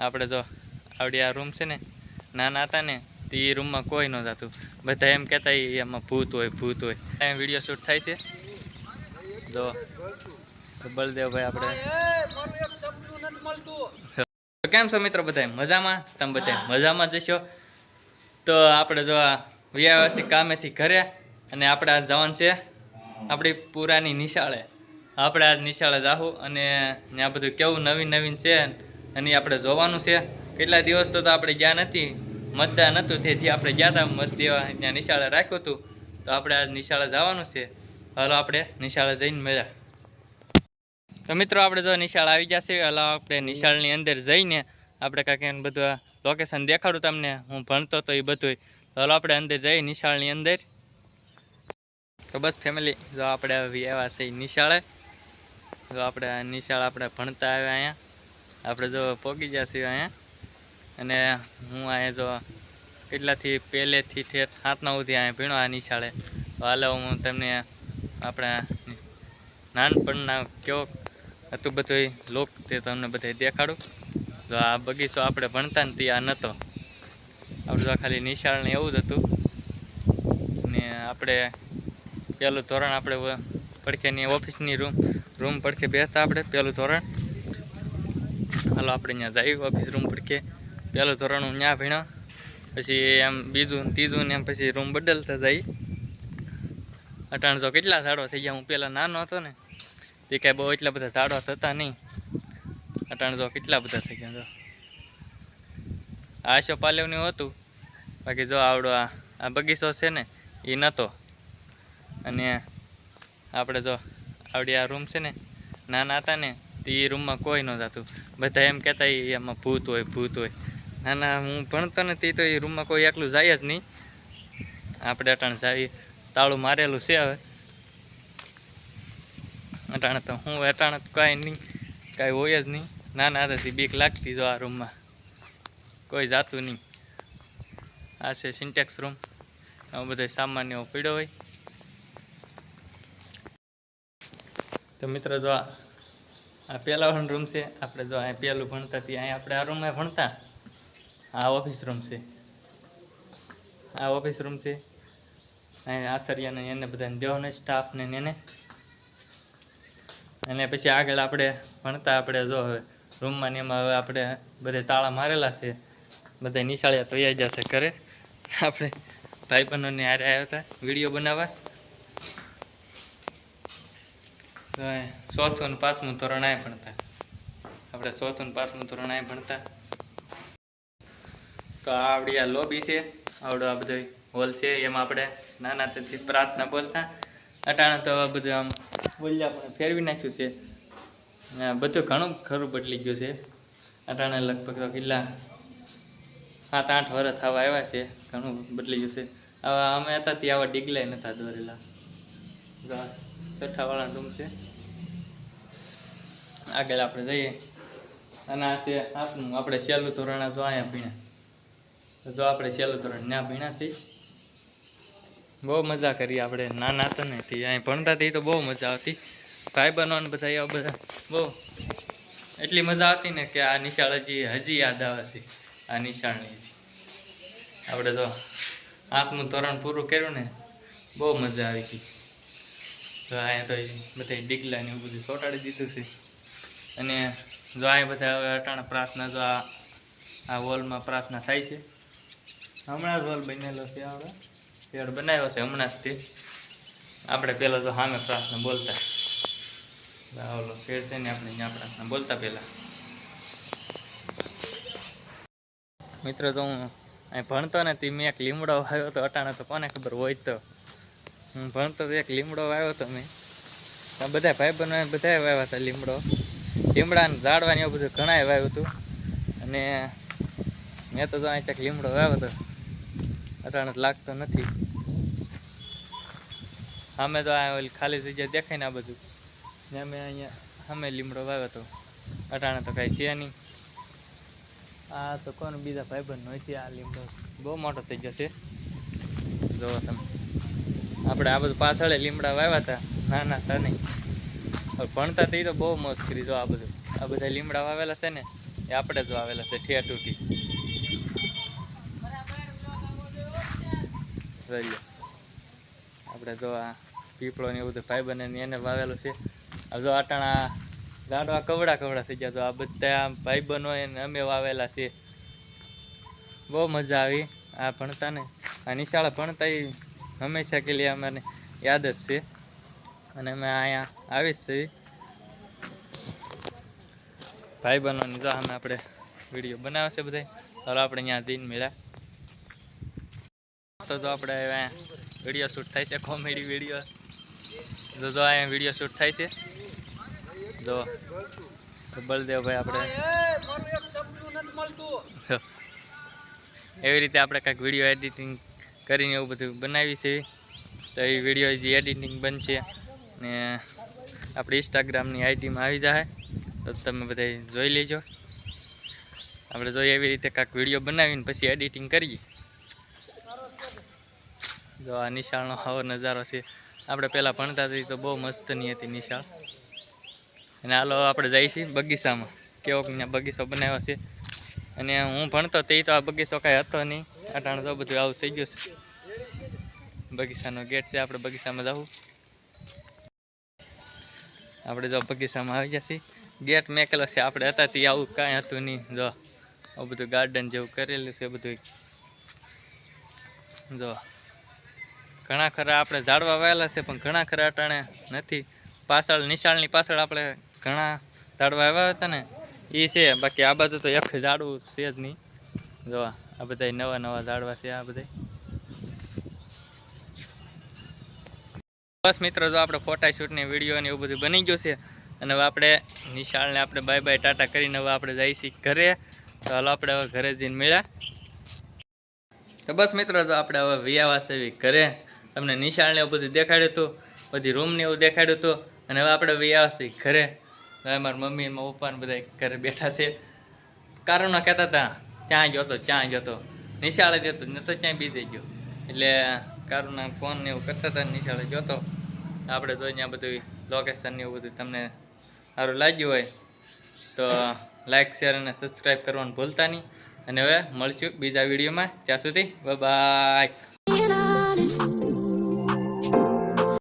આપણે જો આવડી આ રૂમ છે ને, નાના હતા ને, તો એ રૂમમાં કોઈ ન જતું. બધા એમ કહેતા "ઈ એમાં ભૂત હોય ભૂત હોય. એમ વીડિયો શૂટ થાય છે. જો બળદેવભાઈ આપણે કેમ છો મિત્રો બધા મજામાં? તમે બધા મજામાં જશો તો આપણે જો આ વ્યવસ્થિત કામેથી ઘરે અને આપણે આ જવાનું છે આપણી પુરાની નિશાળે. આપણે આજ નિશાળે જાહું અને ત્યાં બધું કેવું નવીન નવીન છે અને આપણે જોવાનું છે, કેટલા દિવસ તો આપણે ગયા નથી. મતદાન હતું તેથી આપણે ગયા હતા મત દેવા ત્યાં નિશાળે રાખ્યું હતું. તો આપણે આજ નિશાળે જવાનું છે. હાલો આપણે નિશાળે જઈને મળ્યા. તો મિત્રો આપણે જો નિશાળ આવી જશે હાલો આપણે નિશાળની અંદર જઈને આપણે કાંઈક એને બધું લોકેશન દેખાડું તમને, હું ભણતો તો એ બધું હાલો આપણે અંદર જઈ નિશાળની અંદર. તો બસ ફેમિલી જો આપણે આવી આવ્યા છે નિશાળે. જો આપણે નિશાળ આપણે ભણતા આવ્યા અહીંયા. આપણે જો પોગી ગયા છીએ અહીંયા. અને હું અહીંયા જો કેટલાથી પહેલેથી ઠેઠ હાથના સુધી અહીંયા ભીણો આ નિશાળે. તો હાલો હું તમને આપણા નાનપણના કેવો હતું બધું લોક તે તમને બધા દેખાડું. તો આ બગીચો આપણે ભણતા ને તે આ નહોતો આપણે જો ખાલી નિશાળ ને એવું જ હતું. ને આપણે પહેલું ધોરણ આપણે પડખેની ઓફિસની રૂમ રૂમ પડખે બેસતા આપણે પહેલું ધોરણ. હાલો, આપણે ત્યાં જઈએ ઓફિસ રૂમ પડખે પહેલું ધોરણ હું ત્યાં ભણ્યો, પછી એમ બીજું ત્રીજું ને એમ પછી રૂમ બદલતા જઈ અટાણ જો કેટલા ઝાડો થઈ ગયા? હું પહેલાં નાનો હતો ને, તે કાંઈ બહુ એટલા બધા ઝાડો થતા નહીં. અટાણ જો કેટલા બધા થઈ ગયા? જો. આશો પાલેવનું હતું. બાકી જો આવડો આ આ બગીચો છે ને, એ નહોતો અને આપણે જો આવડી આ રૂમ છે ને, નાના હતા ને તો એ રૂમમાં કોઈ ન જતું. બધા એમ કહેતા "ઈ એમાં ભૂત હોય ભૂત હોય. ના ના, હું ભણતો નથી તો એ રૂમમાં કોઈ એકલું જાય જ નહીં. આપણે અટાણ જાય. તાળું મારેલું છે હવે. અટાણે તો હું, અટાણે તો કાંઈ નહીં. કાંઈ હોય જ નહીં. નાના હતાથી બીક લાગતી જો આ રૂમમાં કોઈ જાતું નહીં. આ છે સિન્ટેક્સ રૂમ આ બધો સામાન્ય પીડો હોય. તો મિત્રો જો આ આ પહેલા રૂમ છે. આપણે જો અહીં પહેલું ભણતા ત્યાં અહીંયા આપણે આ રૂમમાં ભણતા. આ ઓફિસ રૂમ છે. આ ઓફિસ રૂમ છે. અહીંયા આચાર્યને એને બધાને દેવાનો સ્ટાફને એને. અને પછી આગળ આપણે ભણતા આપણે જો હવે રૂમમાં ને એમાં હવે આપણે બધે તાળા મારેલા છે. બધા નિશાળિયા તૈયાર જશે ઘરે. આપણે ભાઈબંધોને હારે આવ્યા હતા. વીડિયો બનાવવા. તો ચોથું અને પાંચમું ધોરણ આય ભણતા. આપણે ચોથું અને પાંચમું ધોરણ આય ભણતા. તો આ આવડી આ લોબી છે, આવડો આ બધો હોલ છે, એમાં આપણે નાના તેથી પ્રાર્થના બોલતા. અટાણે તો બધું આમ બોલ્યા પણ ફેરવી નાખ્યું છે. બધું ઘણું ખરું બદલી ગયું છે. અટાણે લગભગ તો કેટલા સાત આઠ વર્ષ થવા આવ્યા છે, ઘણું બદલી ગયું છે. આવા અમે હતા ત્યાં આવા ડીગલાય નતા દોરેલા. બસ છઠ્ઠાવાળા રૂમ છે. આગળ આપણે જઈએ. અને આ છે આપનું આપણે સહેલું ધોરણ જો અહીંયા ભીણા. જો આપણે સહેલું ધોરણ ત્યાં ભીણા છીએ. બહુ મજા કરી આપણે, નાના હતા ને તે અહીં ભણતા હતી તો બહુ મજા આવતી. ભાઈ બનવાનું બધા એવા બધા, બહુ. એટલી મજા આવતી ને કે આ નિશાળ હજી હજી યાદ આવે છે. આ નિશાળની હજી. આપણે તો આઠમું ધોરણ પૂરું કર્યું ને, બહુ મજા આવી ગઈ. તો અહીંયા તો બધા ડીગલા ને એવું બધું ચોટાડી દીધું છે. અને જો અહીંયા બધા હવે અટાણે પ્રાર્થના, જો આ આ વોલમાં પ્રાર્થના થાય છે. હમણાં જ વોલ બનેલો છે આપણે પેડ બનાવ્યો છે હમણાં જ તે. આપણે પહેલાં તો સામે પ્રાર્થના બોલતા. ઓલો શેડ છે ને આપણે ત્યાં પ્રાર્થના બોલતા પહેલાં મિત્રો, તો હું અહીં ભણતો ને તે મેં એક લીમડો આવ્યો તો અટાણે તો કોને ખબર હોય તો. હું ભણતો એક લીમડો વાવ્યો તો મેં બધા ભાઈ બહેનો બધા વાવ્યા હતા લીમડો. લીમડા ઝાડવાની એવું બધું ઘણાય વાવ્યું હતું. અને મેં તો અહીં ક્યાંક લીમડો વાવ્યો હતો અટાણે લાગતો નથી. અમે તો આ ખાલી જગ્યા દેખાય ને આ બધું. ને અમે અહીંયા અમે લીમડો વાવ્યો હતો અટાણે તો કાંઈ છે નહીં. આ તો કોણ બીજા ભાઈબંધ હોય આ લીમડો. બહુ મોટો થઈ જશે. જોવો તમે. આપણે આ બધું પાછળ લીમડા વાવ્યા હતા. નાના હતા નહીં. ભણતા તે તો બહુ મોજ કરી જો આ બધું. આ બધા લીમડા વાવેલા છે ને, એ આપણે જ વાવેલા છે, ઠેર તૂટી. આપણે જો આ પીપળો ને એવું બધું ભાઈ બને એને વાવેલું છે. આ જો આટાણા ગાંડવા કવડા કવડા થઈ ગયા તો આ બધા ભાઈ બનો એને અમે વાવેલા છે. બહુ મજા આવી. આ ભણતા ને. આ નિશાળા ભણતા હંમેશા કે લીએ અમને યાદ જ છે. અને અમે અહીંયા આવીશ છીએ ભાઈ બહેનોની જો અમે આપણે વીડિયો બનાવે છે બધા ચાલો આપણે અહીંયા દિન મળ્યા તો જો આપણે અહીંયા વીડિયો શૂટ થાય છે કોમેડી વીડિયો. જો જો અહીંયા વીડિયો શૂટ થાય છે. જો બળદેવભાઈ આપણે એવી રીતે આપણે કાંઈક વીડિયો એડિટિંગ કરીને એવું બધું બનાવી છે. તો એ વીડિયો જે એડિટિંગ બનશે. ને આપણી ઇન્સ્ટાગ્રામની આઈડીમાં આવી જાય તો તમે બધા જોઈ લેજો. આપણે જોઈએ એવી રીતે કાંઈક વીડિયો બનાવીને પછી એડિટિંગ કરીએ. જો આ નિશાળનો આવો નજારો છે. આપણે પહેલાં ભણતા હતી તો બહુ મસ્તની હતી નિશાળ. અને હાલો આપણે જઈએ છીએ બગીચામાં. કેવો બગીચો બનાવ્યો છે. અને હું ભણતો તે તો આ બગીચો કાંઈ હતો નહીં. અટાણ તો બધું આવું થઈ ગયું છે. બગીચાનો ગેટ છે, આપણે બગીચામાં જવું આપણે જો બગીચામાં આવી છીએ. ગેટ મેકેલો છે, આપણે હતા તે આવું કાંઈ હતું નહીં. જો આવું બધું ગાર્ડન જેવું કરેલું છે બધું જો, ઘણા ખરા આપણે ઝાડવા વાયેલા છે, પણ ઘણા ખરા અટાણે નથી. પાછળ, નિશાળની પાછળ આપણે ઘણા ઝાડવા આવ્યા હતા ને. એ છે, બાકી આ બાજુ તો એક ઝાડવું છે જ નહીં. જો આ બધા નવા નવા ઝાડવા છે આ બધા બસ મિત્રો, જો આપણે ફોટા શૂટની વીડિયો ને એવું બધું બની ગયું છે, અને હવે આપણે નિશાળને આપણે બાય બાય ટાટા કરીને હવે આપણે જઈશી ઘરે. તો હાલો આપણે હવે ઘરે જઈને મળ્યા. તો બસ મિત્રો, જો આપણે હવે વિયાવાસ સેવી ઘરે તમને નિશાળને એવું બધું દેખાડ્યું હતું, બધી રૂમને એવું દેખાડ્યું હતું, અને હવે આપણે વિયાવાસ ઘરે. મારા મમ્મી મારા પપ્પા બધા ઘરે બેઠા છે. કારણો કહેતા હતા ત્યાં ગયો તો ત્યાં ગયો તો. નિશાળે ગયો તો, ન તો ક્યાંય બીજે ગયો. એટલે કારુના ફોન ને એવું કરતા હતા નિશાળે જોતો આપણે તો ત્યાં બધું લોકેશન ને એવું બધું તમને સારું લાગ્યું હોય તો લાઈક શેર અને સબસ્ક્રાઈબ કરવાનું ભૂલતા નહીં. અને હવે મળશું બીજા વિડીયોમાં ત્યાં સુધી બાય